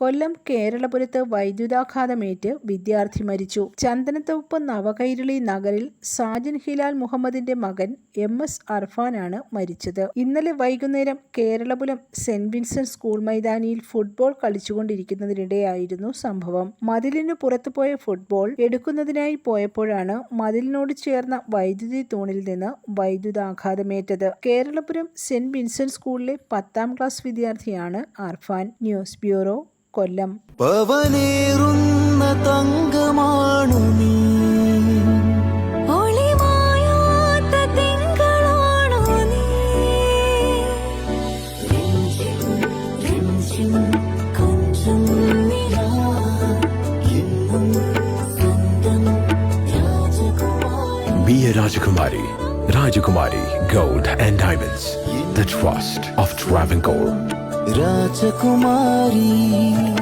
കൊല്ലം കേരളപുരത്ത് വൈദ്യുതാഘാതമേറ്റ് വിദ്യാർത്ഥി മരിച്ചു. ചന്ദനത്തോപ്പ് നവകൈരളി നഗറിൽ സാജൻ ഹിലാൽ മുഹമ്മദിന്റെ മകൻ എം എസ് അർഫാനാണ് മരിച്ചത്. ഇന്നലെ വൈകുന്നേരം കേരളപുരം സെന്റ് വിൻസെന്റ് സ്കൂൾ മൈതാനിയിൽ ഫുട്ബോൾ കളിച്ചുകൊണ്ടിരിക്കുന്നതിനിടെയായിരുന്നു സംഭവം. മതിലിനു പുറത്തുപോയ ഫുട്ബോൾ എടുക്കുന്നതിനായി പോയപ്പോഴാണ് മതിലിനോട് ചേർന്ന വൈദ്യുതി തൂണിൽ നിന്ന് വൈദ്യുതാഘാതമേറ്റത്. കേരളപുരം സെന്റ് വിൻസെന്റ് സ്കൂളിലെ പത്താം ക്ലാസ് വിദ്യാർത്ഥിയാണ് അർഫാൻ. ന്യൂസ് ബ്യൂറോ കൊല്ലം പവനേറുന്ന തങ്കമാണു നീ ഒളിമായാത്ത Gold നീ Diamonds, the trust of Travancore. സ്വന്തം Rajakumari gold and diamonds Rajakumari trust of. Rajakumari